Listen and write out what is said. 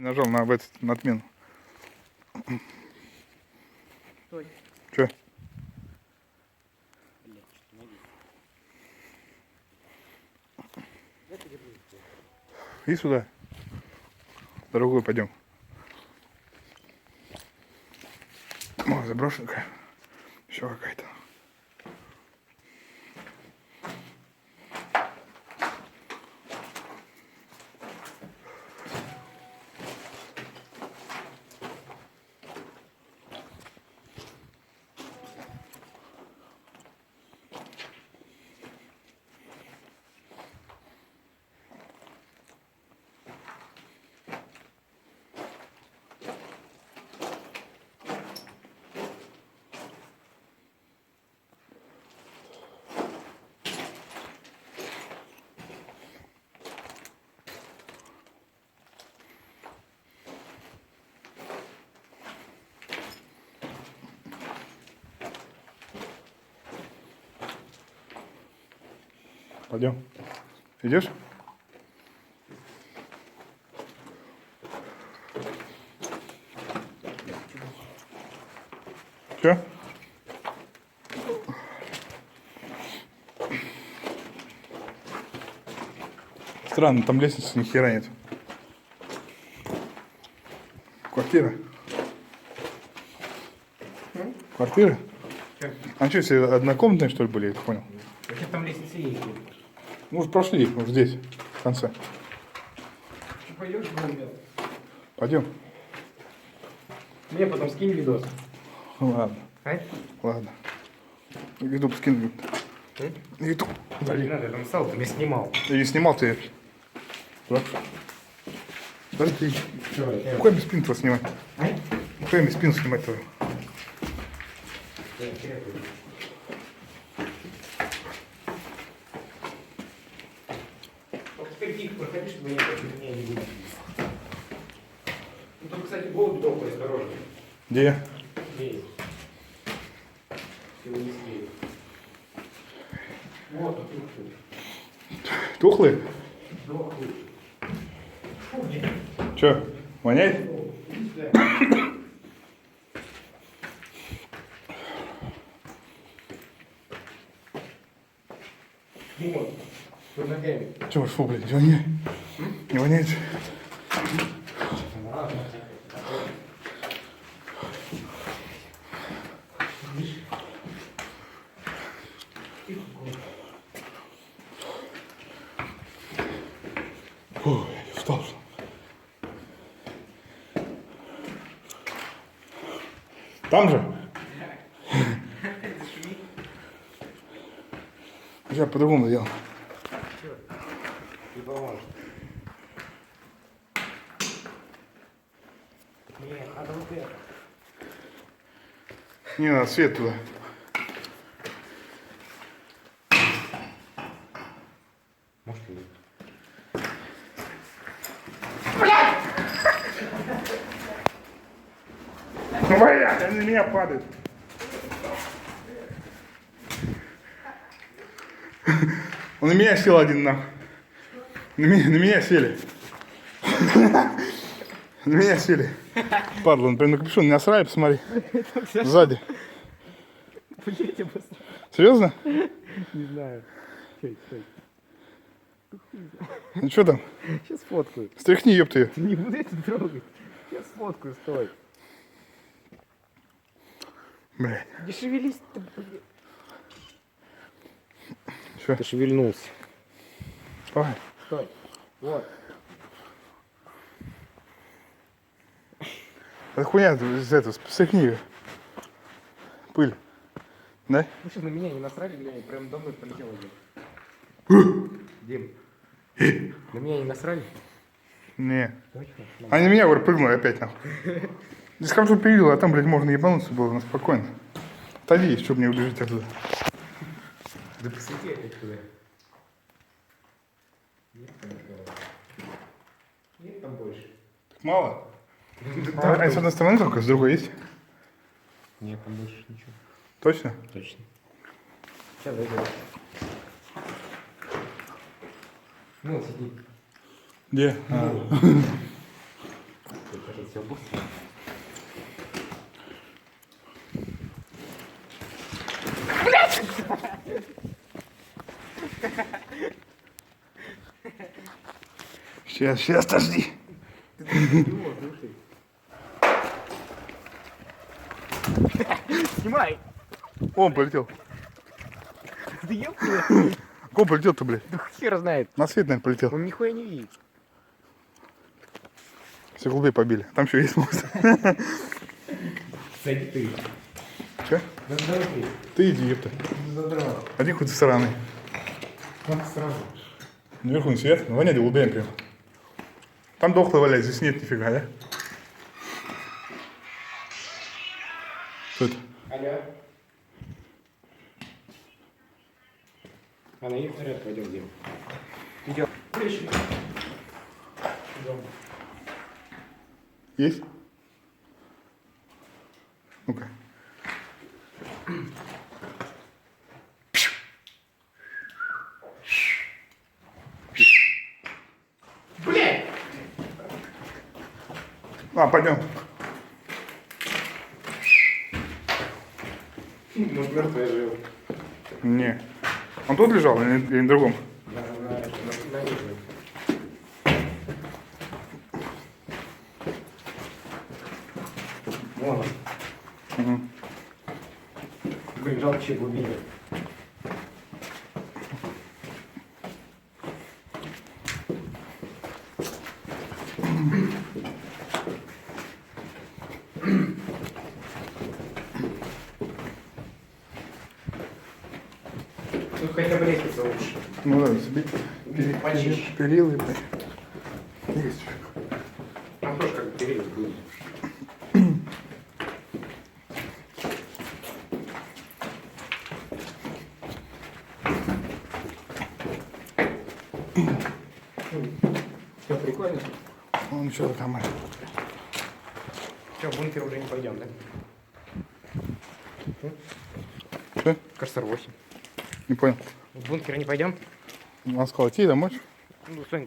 Нажал на, в этот, на отмену. Стой. Че? Блядь. И сюда. Дорогой пойдем. О, заброшенка. Еще какая-то. Пойдем. Идешь? Че? Странно, там лестницы ни хера нет. Квартира. Квартира? А что, все однокомнатные, что ли, были, я так понял? Какие там лестницы есть? Ну, прошли, вот здесь, в конце. Что пойдешь? Пойдем. Мне потом скинь видос. Ладно, А? ладно. Ютуб скину. Ютуб. Не Удали. надо, я там стал, ты меня снимал. Я не снимал ты. Да? Подожди, ты. Что, Какой мне спину твой снимать? А? Какой мне спину снимать твою? Я- я- Вот теперь тихо проходи, чтобы меня меня не было. Ну, тут, кстати, голуби дома осторожно. Где? Здесь. Всего не слева. Вот. Тухлый? Фу, нет. Че, воняет? Иди сюда. Вот, под ногами. Че, фу, блядь, не воняет? Не воняет? Фу, я устал. Там же? Я по-другому сделал. Не поможет. Нет, надо вот это. Не надо свет туда. Может, и нет. Ну, блядь, они на меня падают. Он на меня сел один нахуй. На меня, на меня сели. На меня сели. Падла, он прям на капюшон не насрали, посмотри. Сзади. Серьезно? Не знаю. Стой, стой. Ну что там? Сейчас фоткаю. Стряхни, ёпта ее. Не буду это трогать. Сейчас фоткаю, стой. Блядь. Не шевелись ты, блин. Что? Ты шевельнулся. Давай. Стой. Вот. Это хуйня из этого, стряхни ее. Пыль. Да? Вы что, на меня не насрали, блядь? Прям до мной полетел один. Дим. На меня не насрали? Не. Точно? Они на меня, говорю, прыгнули опять нахуй. Здесь как перевел, а там, блядь, можно ебануться было, ну, спокойно. Отойди, чтобы не убежать оттуда. Да посвети опять туда. Нет там больше. Так мало? А, а с одной стороны только, с другой есть? Нет там больше ничего. Точно? Точно. Сейчас зайдем. Ну, сиди. Где? А. все, быстрее. Сейчас, сейчас, подожди. Снимай! Он полетел. Да ёпта, Он полетел-то, блядь. да хер знает. На свет, наверное, полетел. Он нихуя не видит. Все голубей побили. Там еще есть мост. Садись ты. Че? Да давай ты. Ты иди, ёпта. Задрал. Один хоть со стороны. Как сразу. Наверху не свет. Ну, воняет голубями прям. Там дохлый валяет, здесь нет нифига, да? Что это? Алло. А на их вперед пойдем, Дим. Идем. Идем. Есть? Ну-ка. Блядь! А, пойдем. Может, мертвый жил. Не. Он тут лежал или, или на другом? На, на. Угу. Блин, жалко, че хотя бы лестница лучше. Ну да, себе перилы, блядь. Есть. Там тоже как бы период будет. Все прикольно. Ну ничего, там. Все, в бункер уже не пойдем, да? Что? Корсар 8. Не понял. В бункер не пойдем? Он сказал, идти домой. Ну, Сонь,